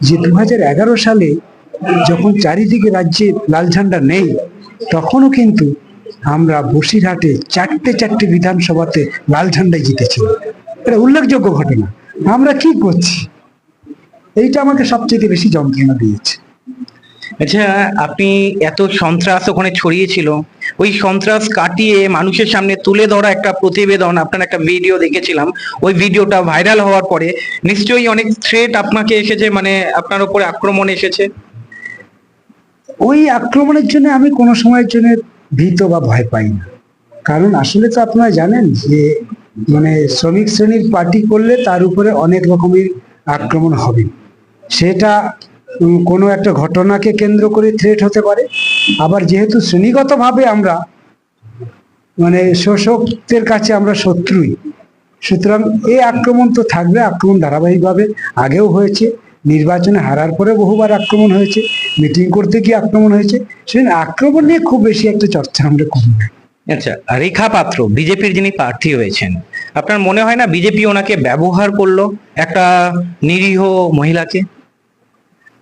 যে দু হাজার এগারো সালে যখন চারিদিকে রাজ্যে লাল ঝান্ডা নেই, তখনও কিন্তু আমরা বসিরহাটে চারটে চারটে বিধানসভাতে লাল ঝান্ডায় জিতেছি এটা উল্লেখযোগ্য ঘটনা। আমরা কি করছি? এইটা আমাকে সবচেয়ে বেশি যন্ত্রণা দিয়েছে। আচ্ছা আপনি এত সন্ত্রাস ওখানে ছড়িয়েছিল ওই সন্ত্রাস কাটিয়ে মানুষের সামনে তুলে ধরা একটা প্রতিবেদন, আপনার একটা ভিডিও দেখেছিলাম। ওই ভিডিওটা ভাইরাল হওয়ার পরে নিশ্চয়ই অনেক থ্রেট আপনাকে এসেছে মানে আপনার উপরে আক্রমণ এসেছে? ওই আক্রমণের জন্য আমি কোনো সময়ের জন্য ভীত বা ভয় পাই না। কারণ আসলে তো আপনারা জানেন যে মানে শ্রমিক শ্রেণির পার্টি করলে তার উপরে অনেক রকমের আক্রমণ হবে। সেটা কোনো একটা ঘটনাকে কেন্দ্র করে থ্রেট হতে পারে। আবার যেহেতু শ্রেণীগতভাবে আমরা মানে শোষকদের কাছে আমরা শত্রুই, সুতরাং এই আক্রমণ তো থাকবে, আক্রমণ ধারাবাহিকভাবে আগেও হয়েছে, নির্বাচনে হারার পরে বহুবার আক্রমণ হয়েছে মিটিং করতে গিয়ে আক্রমণ হয়েছে সেদিন আক্রমণ নিয়ে খুব বেশি একটা চর্চা আমরা করি না। আচ্ছা রেখা পাত্র, বিজেপির যিনি প্রার্থী হয়েছেন, আপনার মনে হয় না বিজেপি ওনাকে ব্যবহার করল একটা নিরীহ মহিলাকে?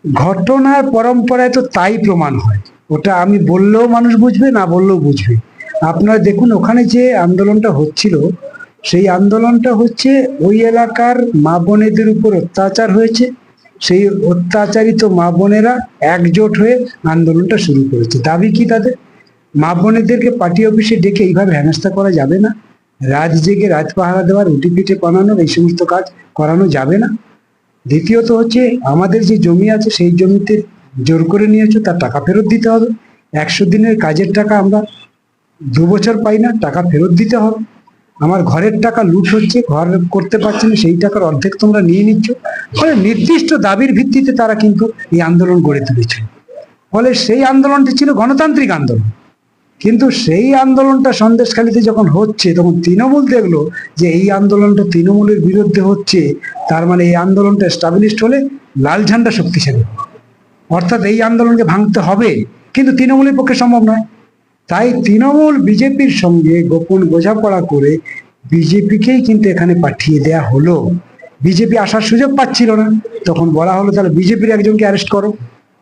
ঘটনার পরম্পরায় তো তাই প্রমাণ হয়। ওটা আমি বললেও মানুষ বুঝবে, না বললেও বুঝবে। আপনারা দেখুন, ওখানে যে আন্দোলনটা হচ্ছিল, সেই আন্দোলনটা হচ্ছে ওই এলাকার মা বোনেদের উপর অত্যাচার হয়েছে। সেই অত্যাচারিত মা বোনেরা একজোট হয়ে আন্দোলনটা শুরু করেছে। দাবি কি তাদের? মা বোনেদেরকে পার্টি অফিসে ডেকে এইভাবে হেনস্থা করা যাবে না। রাত জেগে রাত পাহারা দেওয়ার উটি পিঠে বানানোর এই সমস্ত কাজ করানো যাবে না। দ্বিতীয়ত হচ্ছে, আমাদের যে জমি আছে, সেই জমিতে জোর করে নিয়েছো, তার টাকা ফেরত দিতে হবে। একশো দিনের কাজের টাকা আমরা দু বছর পাই না, টাকা ফেরত দিতে হবে। আমার ঘরের টাকা লুট হচ্ছে, ঘর করতে পারছি না, সেই টাকার অর্ধেক তোমরা নিয়ে নিচ্ছ। ফলে নির্দিষ্ট দাবির ভিত্তিতে তারা কিন্তু এই আন্দোলন গড়ে তুলেছিল ফলে সেই আন্দোলনটি ছিল গণতান্ত্রিক আন্দোলন। কিন্তু সেই আন্দোলনটা সন্দেশখালিতে যখন হচ্ছে, তখন তৃণমূল দেখল যে এই আন্দোলনটা তৃণমূলের বিরুদ্ধে হচ্ছে, তার মানে এই আন্দোলনটা স্টাবলিশড হলে লাল ঝান্ডা শক্তিশালী অর্থাৎ এই আন্দোলনকে ভাঙতে হবে। কিন্তু তৃণমূলের পক্ষে সম্ভব নয়। তাই তৃণমূল বিজেপির সঙ্গে গোপন বোঝাপড়া করে বিজেপিকেই কিন্তু এখানে পাঠিয়ে দেয়া হলো। বিজেপি আসার সুযোগ পাচ্ছিল না। তখন বলা হলো, তাহলে বিজেপির একজনকে অ্যারেস্ট করো।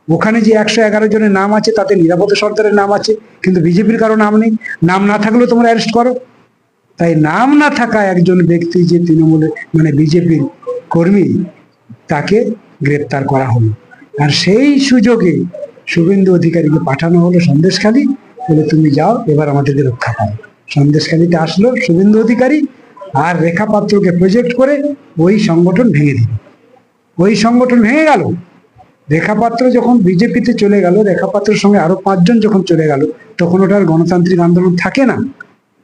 ওখানে যে একশো এগারো জনের নাম আছে, তাতে নিরাপদ সর্দারের নাম আছে, কিন্তু বিজেপির কারও নাম নেই। নাম না থাকলেও তোমরা অ্যারেস্ট করো। তাই নাম না থাকা একজন ব্যক্তি যে তৃণমূলের মানে বিজেপির কর্মী, তাকে গ্রেপ্তার করা হলো। আর সেই সুযোগে শুভেন্দু অধিকারীকে পাঠানো হলো সন্দেশখালী। বলে, তুমি যাও, এবার আমাদেরকে রক্ষা করো। সন্দেশখালীতে আসলো শুভেন্দু অধিকারী আর রেখা পাত্রকে প্রজেক্ট করে ওই সংগঠন ভেঙে দিল। ওই সংগঠন ভেঙে গেল। রেখাপাত্র যখন বিজেপিতে চলে গেল রেখাপাত্রের সঙ্গে আরও পাঁচজন যখন চলে গেল তখন ওটার গণতান্ত্রিক আন্দোলন থাকে না।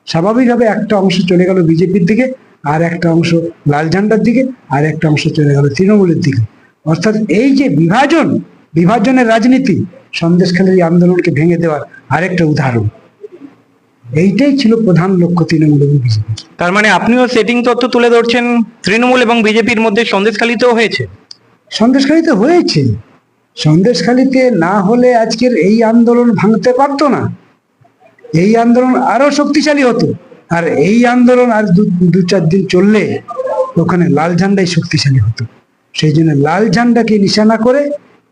স্বাভাবিকভাবে একটা অংশ চলে গেল বিজেপির দিকে আর একটা অংশ লাল ঝান্ডার দিকে আর একটা অংশ চলে গেল তৃণমূলের দিকে। অর্থাৎ এই যে বিভাজন বিভাজনের রাজনীতি সন্দেশখালীর এই আন্দোলনকে ভেঙে দেওয়ার আরেকটা উদাহরণ। এইটাই ছিল প্রধান লক্ষ্য তৃণমূল এবং বিজেপি। তার মানে আপনিও সেটিং তথ্য তুলে ধরছেন তৃণমূল এবং বিজেপির মধ্যে সন্দেশখালিতেও হয়েছে? সন্দেশখালীতে হয়েছে। সন্দেশখালীতে না হলে আজকের এই আন্দোলন ভাঙতে পারতো না। এই আন্দোলন আরও শক্তিশালী হতো। আর এই আন্দোলন আর দু চার দিন চললে ওখানে লাল ঝান্ডাই শক্তিশালী হতো। সেই জন্য লাল ঝান্ডাকে নিশানা করে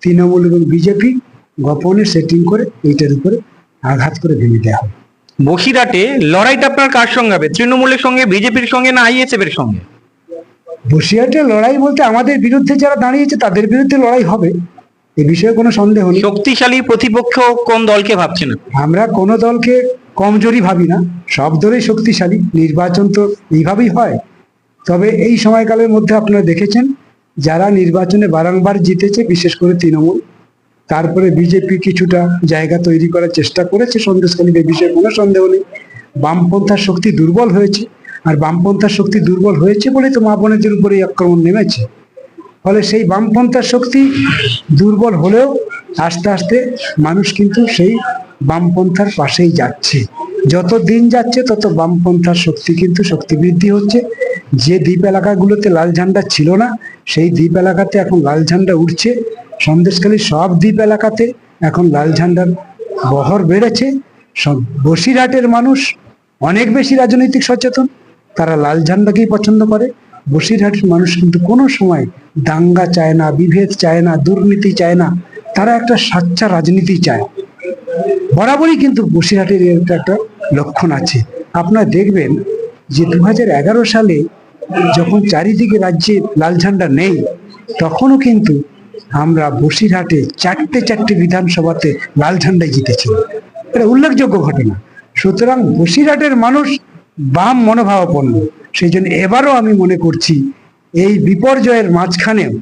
তৃণমূল এবং বিজেপি গোপনে সেটিং করে এইটার উপরে আঘাত করে ভেঙে দেওয়া হবে বসিরহাটে লড়াইটা আপনার কার সঙ্গে হবে? তৃণমূলের সঙ্গে বিজেপির সঙ্গে না আইএসএফ এর সঙ্গে? বসিরহাটে লড়াই বলতে আমাদের বিরুদ্ধে যারা দাঁড়িয়েছে তাদের বিরুদ্ধে লড়াই হবে। এ বিষয়ে কোনো সন্দেহ নেই। শক্তিশালী প্রতিপক্ষ কোন দলকে ভাবছেন? আমরা কোনো দলকে কমজোরি ভাবি না। সব দলই শক্তিশালী নির্বাচন তো এইভাবেই হয়। তবে এই সময়কালের মধ্যে আপনারা দেখেছেন যারা নির্বাচনে বারংবার জিতেছে বিশেষ করে তৃণমূল তারপরে বিজেপি কিছুটা জায়গা তৈরি করার চেষ্টা করেছে সন্দেশকালীর এই বিষয়ে কোনো সন্দেহ নেই। বামপন্থার শক্তি দুর্বল হয়েছে আর বামপন্থার শক্তি দুর্বল হয়েছে বলেই তো মা বোনেদের উপরে আক্রমণ নেমেছে। ফলে সেই বামপন্থার শক্তি দুর্বল হলেও আস্তে আস্তে মানুষ কিন্তু সেই বামপন্থার পাশেই যাচ্ছে। যত দিন যাচ্ছে, তত বামপন্থার শক্তি কিন্তু শক্তি বৃদ্ধি হচ্ছে। যে দ্বীপ এলাকাগুলোতে লাল ঝান্ডা ছিল না, সেই দ্বীপ এলাকাতে এখন লাল ঝান্ডা উঠছে। সন্দেশখালী সব দ্বীপ এলাকাতে এখন লাল ঝান্ডার বহর বেড়েছে। বসিরহাটের মানুষ অনেক বেশি রাজনৈতিক সচেতন, তারা লাল ঝান্ডাকেই পছন্দ করে। বসিরহাটের মানুষ কিন্তু কোনো সময় দাঙ্গা চায় না, বিভেদ চায় না, দুর্নীতি চায় না, তারা একটা সাচ্চা রাজনীতি চায়। বরাবরই কিন্তু বসিরহাটের একটা লক্ষণ আছে। আপনারা দেখবেন যে দু সালে যখন চারিদিকে রাজ্যে লাল ঝান্ডা নেই, তখনও কিন্তু আমরা বসিরহাটে চারটে চারটে বিধানসভাতে লাল ঝান্ডায় জিতেছি। এটা উল্লেখযোগ্য ঘটনা। সুতরাং বসিরহাটের মানুষ বাম মনোভাবাপন্ন। সেই জন্য এবারও আমি মনে করছি এই বিপর্যয়ের মাঝখানেও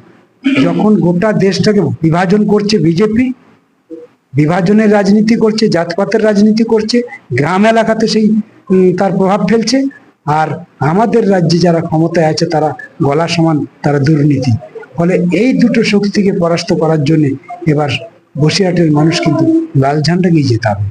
যখন গোটা দেশটাকে বিভাজন করছে বিজেপি, বিভাজনের রাজনীতি করছে, জাতপাতের রাজনীতি করছে, গ্রাম এলাকাতে সেই তার প্রভাব ফেলছে, আর আমাদের রাজ্যে যারা ক্ষমতায় আছে তারা গলা সমান, তারা দুর্নীতি। ফলে এই দুটো শক্তিকে পরাস্ত করার জন্য এবার বসিরহাটের মানুষ কিন্তু লাল ঝান্ডাকেই যেতে হবে।